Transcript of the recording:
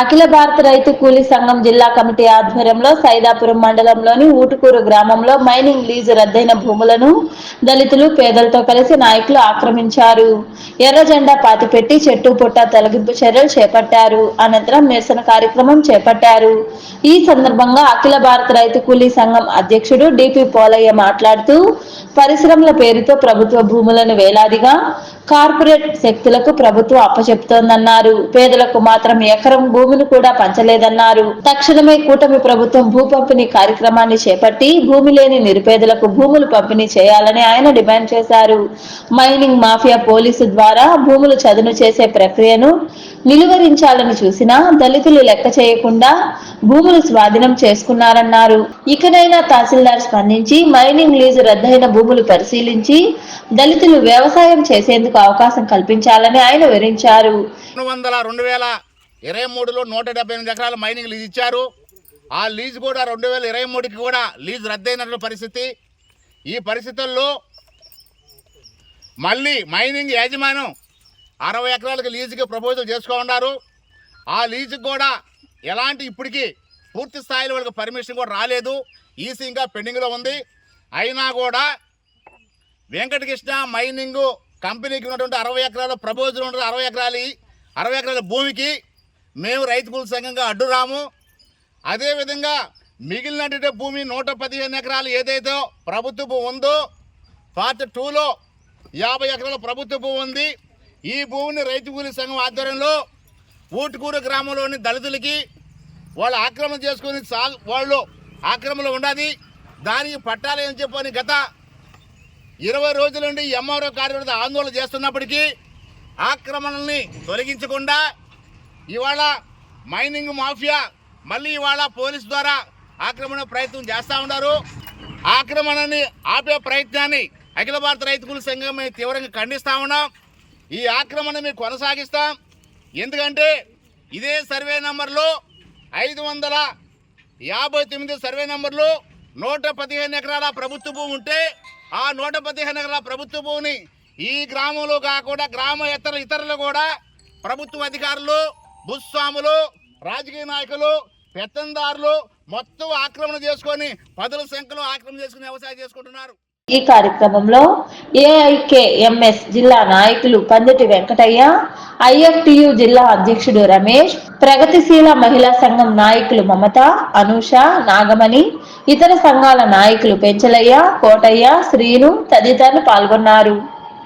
అఖిల భారత రైతు కూలీ సంఘం జిల్లా కమిటీ ఆధ్వర్యంలో సైదాపురం మండలంలోని ఊటుకూరు గ్రామంలో మైనింగ్ లీజు రద్దయిన భూములను దళితులు పేదలతో కలిసి నాయకులు ఆక్రమించారు. ఎర్ర జెండా పాతిపెట్టి చెట్టు పుట్ట తొలగింపు చర్యలు చేపట్టారు. అనంతరం నిరసన కార్యక్రమం చేపట్టారు. ఈ సందర్భంగా అఖిల భారత రైతు కూలీ సంఘం అధ్యక్షుడు డిపి పోలయ్య మాట్లాడుతూ పరిశ్రమల పేరుతో ప్రభుత్వ భూములను వేలాదిగా కార్పొరేట్ శక్తులకు ప్రభుత్వం అప్పచెప్తోందన్నారు. పేదలకు మాత్రం ఎకరం భూ భూమిని కూడా పంచలేదన్నారు. తక్షణమే కూటమి ప్రభుత్వం భూ పంపిణీ కార్యక్రమాన్ని చేపట్టి భూమి లేని నిరుపేదలకు భూములు పంపిణీ చేయాలని ఆయన డిమాండ్ చేశారు. మైనింగ్ మాఫియా పోలీసు ద్వారా భూములు చదును చేసే ప్రక్రియను నిలువరించాలని చూసినా దళితులు లెక్క చేయకుండా భూములు స్వాధీనం చేసుకున్నారన్నారు. ఇకనైనా తహసీల్దార్ స్పందించి మైనింగ్ లీజు రద్దయిన భూములు పరిశీలించి దళితులు వ్యవసాయం చేసేందుకు అవకాశం కల్పించాలని ఆయన వివరించారు. రెండు వేల ఇరవై మూడులో నూట డెబ్బై ఎనిమిది ఎకరాల మైనింగ్ లీజ్ ఇచ్చారు. ఆ లీజ్ కూడా రెండు వేల ఇరవై మూడుకి కూడా లీజ్ రద్దయినటువంటి పరిస్థితి. ఈ పరిస్థితుల్లో మళ్ళీ మైనింగ్ యాజమాన్యం అరవై ఎకరాలకు లీజుకి ప్రపోజల్ చేసుకో ఉన్నారు. ఆ లీజుకి కూడా ఎలాంటి ఇప్పటికీ పూర్తి స్థాయిలో వాళ్ళకి పర్మిషన్ కూడా రాలేదు. ఈసీ ఇంకా పెండింగ్లో ఉంది. అయినా కూడా వెంకటకృష్ణ మైనింగ్ కంపెనీకి ఉన్నటువంటి అరవై ఎకరాల ప్రపోజల్ ఉంటుంది అరవై ఎకరాలు అరవై ఎకరాల భూమికి మేము రైతు కూలి సంఘంగా అడ్డు రాము. అదేవిధంగా మిగిలినటువంటి భూమి నూట పదిహేను ఎకరాలు ఏదైతే ప్రభుత్వ భూమి ఉందో పార్ట్ టూలో యాభై ఎకరాల ప్రభుత్వ భూమి ఉంది. ఈ భూమిని రైతు కూలి సంఘం ఆధ్వర్యంలో ఊటుకూరు గ్రామంలోని దళితులకి వాళ్ళు ఆక్రమణ చేసుకుని సా వాళ్ళు ఆక్రమణలో ఉండాలి. దానికి పట్టాలి అని చెప్పని గత ఇరవై రోజుల నుండి ఎంఆర్ఓ కార్యవర్గ ఆందోళన చేస్తున్నప్పటికీ ఆక్రమణల్ని తొలగించకుండా ఇవాళ మైనింగ్ మాఫియా మళ్ళీ ఇవాళ పోలీస్ ద్వారా ఆక్రమణ ప్రయత్నం చేస్తూ ఉన్నారు. ఆక్రమణని ఆపే ప్రయత్నాన్ని అఖిల భారత రైతుకుల సంఘం మేము తీవ్రంగా ఖండిస్తూ ఉన్నాం. ఈ ఆక్రమణ మేము కొనసాగిస్తాం. ఎందుకంటే ఇదే సర్వే నంబర్లో ఐదు వందల యాభై తొమ్మిది సర్వే నెంబర్లు నూట పదిహేను ఎకరాల ప్రభుత్వ భూమి ఉంటే ఆ నూట పదిహేను ఎకరాల ప్రభుత్వ భూమిని ఈ గ్రామంలో కాకుండా గ్రామ ఇతర ఇతరులు కూడా ప్రభుత్వ అధికారులు భూస్వాములు రాజకీయ నాయకులు పెత్తందారులు మొత్తం ఆక్రమణ చేసుకొని పదుల సంఖ్యలో ఆక్రమణ చేసుకుని వ్యవసాయం చేసుకుంటున్నారు. ఈ కార్యక్రమంలో ఏఐకేఎంఎస్ జిల్లా నాయకులు పందిటి వెంకటయ్య ఐఎఫ్టియు జిల్లా అధ్యక్షుడు రమేష్ ప్రగతిశీల మహిళా సంఘం నాయకులు మమత అనూష నాగమణి ఇతర సంఘాల నాయకులు పెంచలయ్య కోటయ్య శ్రీను తదితరులు పాల్గొన్నారు.